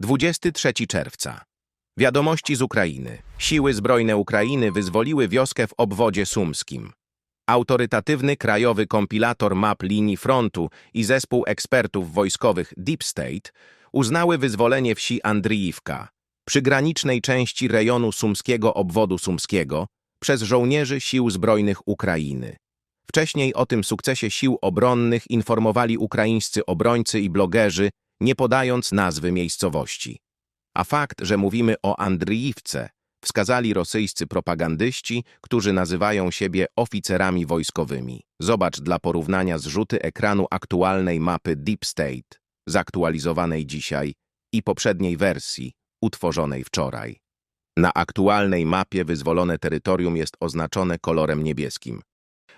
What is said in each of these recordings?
23 czerwca. Wiadomości z Ukrainy. Siły zbrojne Ukrainy wyzwoliły wioskę w obwodzie sumskim. Autorytatywny krajowy kompilator map linii frontu i zespół ekspertów wojskowych Deep State uznały wyzwolenie wsi Andriiwka, przygranicznej części rejonu sumskiego obwodu sumskiego, przez żołnierzy sił zbrojnych Ukrainy. Wcześniej o tym sukcesie sił obronnych informowali ukraińscy obrońcy i blogerzy, nie podając nazwy miejscowości. A fakt, że mówimy o Andriiwce, wskazali rosyjscy propagandyści, którzy nazywają siebie oficerami wojskowymi. Zobacz dla porównania zrzuty ekranu aktualnej mapy Deep State, zaktualizowanej dzisiaj, i poprzedniej wersji, utworzonej wczoraj. Na aktualnej mapie wyzwolone terytorium jest oznaczone kolorem niebieskim.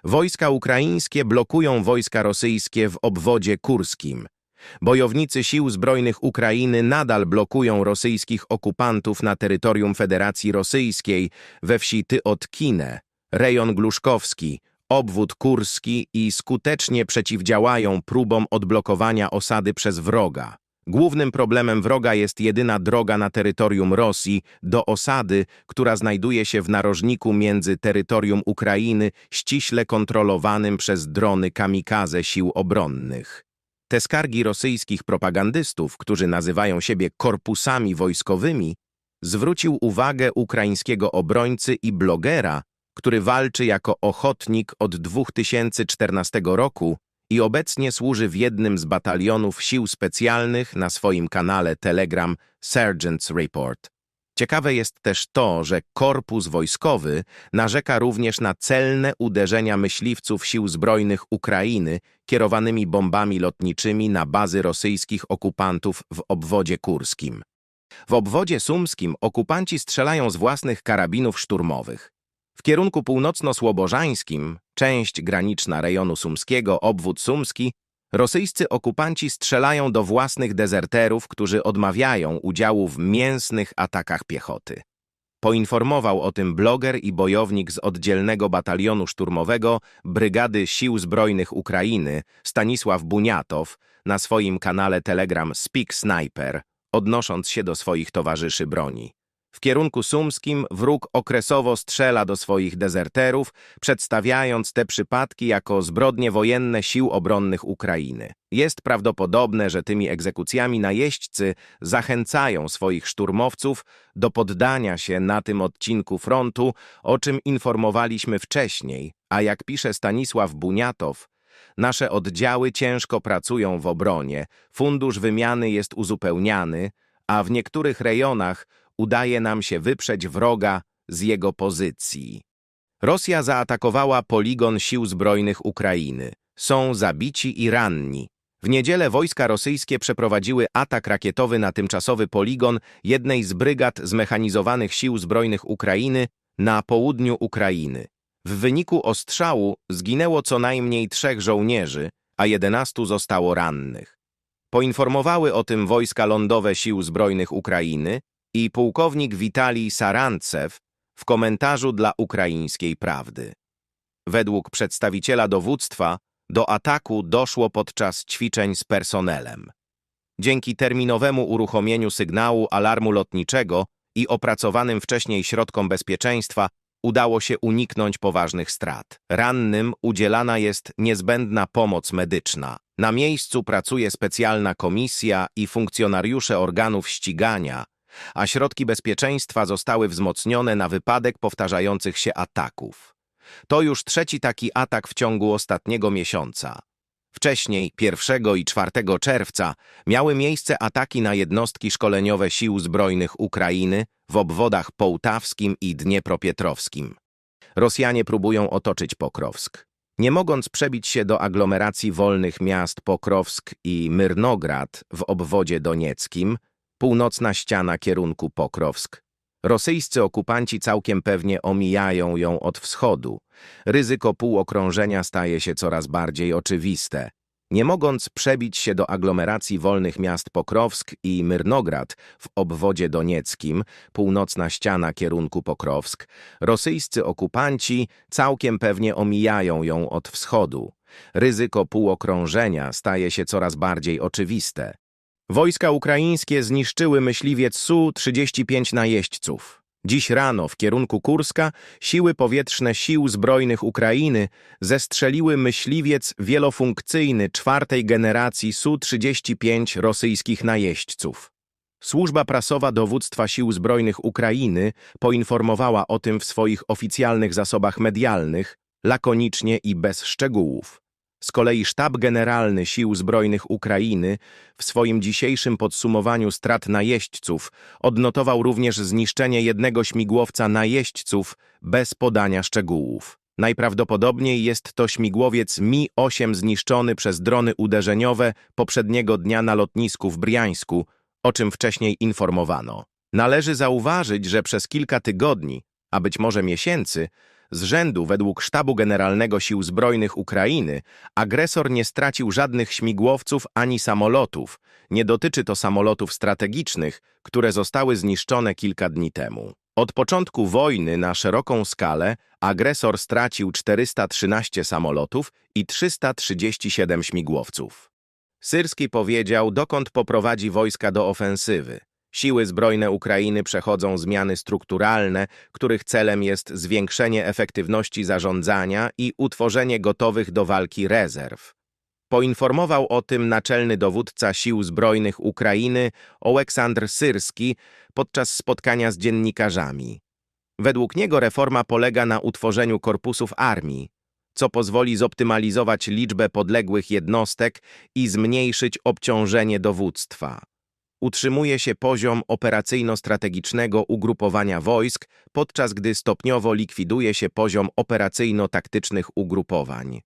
Wojska ukraińskie blokują wojska rosyjskie w obwodzie kurskim. Bojownicy sił zbrojnych Ukrainy nadal blokują rosyjskich okupantów na terytorium Federacji Rosyjskiej we wsi Tyotkine, rejon Gluszkowski, obwód kurski i skutecznie przeciwdziałają próbom odblokowania osady przez wroga. Głównym problemem wroga jest jedyna droga na terytorium Rosji do osady, która znajduje się w narożniku między terytorium Ukrainy ściśle kontrolowanym przez drony kamikaze sił obronnych. Te skargi rosyjskich propagandystów, którzy nazywają siebie korpusami wojskowymi, zwrócił uwagę ukraińskiego obrońcy i blogera, który walczy jako ochotnik od 2014 roku i obecnie służy w jednym z batalionów sił specjalnych na swoim kanale Telegram Sergeant's Report. Ciekawe jest też to, że korpus wojskowy narzeka również na celne uderzenia myśliwców sił zbrojnych Ukrainy kierowanymi bombami lotniczymi na bazy rosyjskich okupantów w obwodzie kurskim. W obwodzie sumskim okupanci strzelają z własnych karabinów szturmowych. W kierunku północno-słobożańskim, część graniczna rejonu sumskiego, obwód sumski, rosyjscy okupanci strzelają do własnych dezerterów, którzy odmawiają udziału w mięsnych atakach piechoty. Poinformował o tym bloger i bojownik z oddzielnego batalionu szturmowego Brygady Sił Zbrojnych Ukrainy Stanisław Buniatow na swoim kanale Telegram Speak Sniper, odnosząc się do swoich towarzyszy broni. W kierunku sumskim wróg okresowo strzela do swoich dezerterów, przedstawiając te przypadki jako zbrodnie wojenne sił obronnych Ukrainy. Jest prawdopodobne, że tymi egzekucjami najeźdźcy zachęcają swoich szturmowców do poddania się na tym odcinku frontu, o czym informowaliśmy wcześniej, a jak pisze Stanisław Buniatow, nasze oddziały ciężko pracują w obronie, fundusz wymiany jest uzupełniany, a w niektórych rejonach udaje nam się wyprzeć wroga z jego pozycji. Rosja zaatakowała poligon sił zbrojnych Ukrainy. Są zabici i ranni. W niedzielę wojska rosyjskie przeprowadziły atak rakietowy na tymczasowy poligon jednej z brygad zmechanizowanych sił zbrojnych Ukrainy na południu Ukrainy. W wyniku ostrzału zginęło co najmniej trzech żołnierzy, a jedenastu zostało rannych. Poinformowały o tym wojska lądowe sił zbrojnych Ukrainy, i pułkownik Witalij Sarantsew w komentarzu dla ukraińskiej prawdy. Według przedstawiciela dowództwa do ataku doszło podczas ćwiczeń z personelem. Dzięki terminowemu uruchomieniu sygnału alarmu lotniczego i opracowanym wcześniej środkom bezpieczeństwa udało się uniknąć poważnych strat. Rannym udzielana jest niezbędna pomoc medyczna. Na miejscu pracuje specjalna komisja i funkcjonariusze organów ścigania, a środki bezpieczeństwa zostały wzmocnione na wypadek powtarzających się ataków. To już trzeci taki atak w ciągu ostatniego miesiąca. Wcześniej, 1 i 4 czerwca, miały miejsce ataki na jednostki szkoleniowe Sił Zbrojnych Ukrainy w obwodach połtawskim i dniepropietrowskim. Rosjanie próbują otoczyć Pokrowsk. Nie mogąc przebić się do aglomeracji wolnych miast Pokrowsk i Myrnograd w obwodzie donieckim, północna ściana kierunku Pokrowsk. Rosyjscy okupanci całkiem pewnie omijają ją od wschodu. Ryzyko półokrążenia staje się coraz bardziej oczywiste. Nie mogąc przebić się do aglomeracji wolnych miast Pokrowsk i Myrnograd w obwodzie donieckim, północna ściana kierunku Pokrowsk, rosyjscy okupanci całkiem pewnie omijają ją od wschodu. Ryzyko półokrążenia staje się coraz bardziej oczywiste. Wojska ukraińskie zniszczyły myśliwiec Su-35 najeźdźców. Dziś rano w kierunku Kurska siły powietrzne Sił Zbrojnych Ukrainy zestrzeliły myśliwiec wielofunkcyjny czwartej generacji Su-35 rosyjskich najeźdźców. Służba prasowa Dowództwa Sił Zbrojnych Ukrainy poinformowała o tym w swoich oficjalnych zasobach medialnych, lakonicznie i bez szczegółów. Z kolei Sztab Generalny Sił Zbrojnych Ukrainy w swoim dzisiejszym podsumowaniu strat najeźdźców odnotował również zniszczenie jednego śmigłowca najeźdźców bez podania szczegółów. Najprawdopodobniej jest to śmigłowiec Mi-8 zniszczony przez drony uderzeniowe poprzedniego dnia na lotnisku w Briańsku, o czym wcześniej informowano. Należy zauważyć, że przez kilka tygodni, a być może miesięcy, z rzędu według Sztabu Generalnego Sił Zbrojnych Ukrainy agresor nie stracił żadnych śmigłowców ani samolotów. Nie dotyczy to samolotów strategicznych, które zostały zniszczone kilka dni temu. Od początku wojny na szeroką skalę agresor stracił 413 samolotów i 337 śmigłowców. Syrski powiedział, dokąd poprowadzi wojska do ofensywy. Siły zbrojne Ukrainy przechodzą zmiany strukturalne, których celem jest zwiększenie efektywności zarządzania i utworzenie gotowych do walki rezerw. Poinformował o tym naczelny dowódca Sił Zbrojnych Ukrainy Oleksandr Syrski podczas spotkania z dziennikarzami. Według niego reforma polega na utworzeniu korpusów armii, co pozwoli zoptymalizować liczbę podległych jednostek i zmniejszyć obciążenie dowództwa utrzymuje się poziom operacyjno-strategicznego ugrupowania wojsk, podczas gdy stopniowo likwiduje się poziom operacyjno-taktycznych ugrupowań.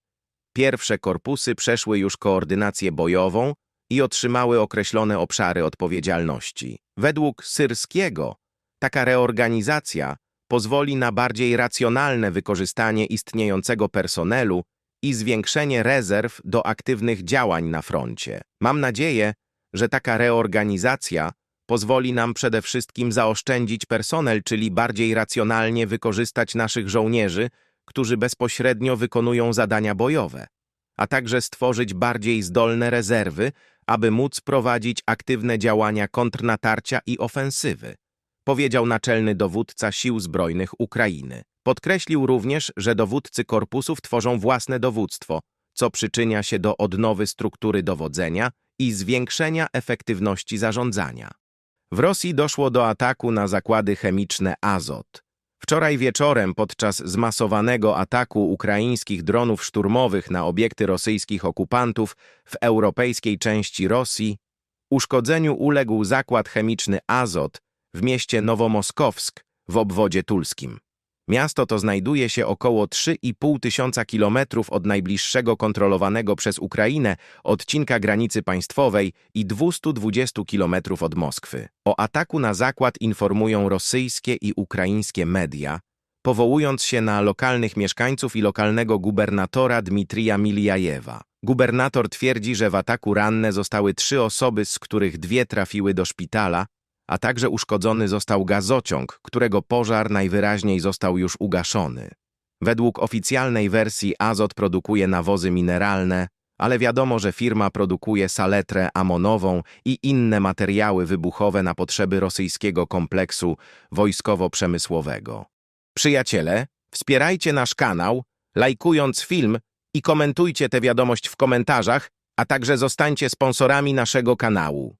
Pierwsze korpusy przeszły już koordynację bojową i otrzymały określone obszary odpowiedzialności. Według Syrskiego taka reorganizacja pozwoli na bardziej racjonalne wykorzystanie istniejącego personelu i zwiększenie rezerw do aktywnych działań na froncie. Mam nadzieję, że taka reorganizacja pozwoli nam przede wszystkim zaoszczędzić personel, czyli bardziej racjonalnie wykorzystać naszych żołnierzy, którzy bezpośrednio wykonują zadania bojowe, a także stworzyć bardziej zdolne rezerwy, aby móc prowadzić aktywne działania kontrnatarcia i ofensywy, powiedział naczelny dowódca Sił Zbrojnych Ukrainy. Podkreślił również, że dowódcy korpusów tworzą własne dowództwo, co przyczynia się do odnowy struktury dowodzenia i zwiększenia efektywności zarządzania. W Rosji doszło do ataku na zakłady chemiczne Azot. Wczoraj wieczorem podczas zmasowanego ataku ukraińskich dronów szturmowych na obiekty rosyjskich okupantów w europejskiej części Rosji uszkodzeniu uległ zakład chemiczny Azot w mieście Nowomoskowsk w obwodzie tulskim. Miasto to znajduje się około 3,5 tysiąca kilometrów od najbliższego kontrolowanego przez Ukrainę odcinka granicy państwowej i 220 kilometrów od Moskwy. O ataku na zakład informują rosyjskie i ukraińskie media, powołując się na lokalnych mieszkańców i lokalnego gubernatora Dmitrija Miliajewa. Gubernator twierdzi, że w ataku ranne zostały trzy osoby, z których dwie trafiły do szpitala, a także uszkodzony został gazociąg, którego pożar najwyraźniej został już ugaszony. Według oficjalnej wersji Azot produkuje nawozy mineralne, ale wiadomo, że firma produkuje saletrę amonową i inne materiały wybuchowe na potrzeby rosyjskiego kompleksu wojskowo-przemysłowego. Przyjaciele, wspierajcie nasz kanał, lajkując film i komentujcie tę wiadomość w komentarzach, a także zostańcie sponsorami naszego kanału.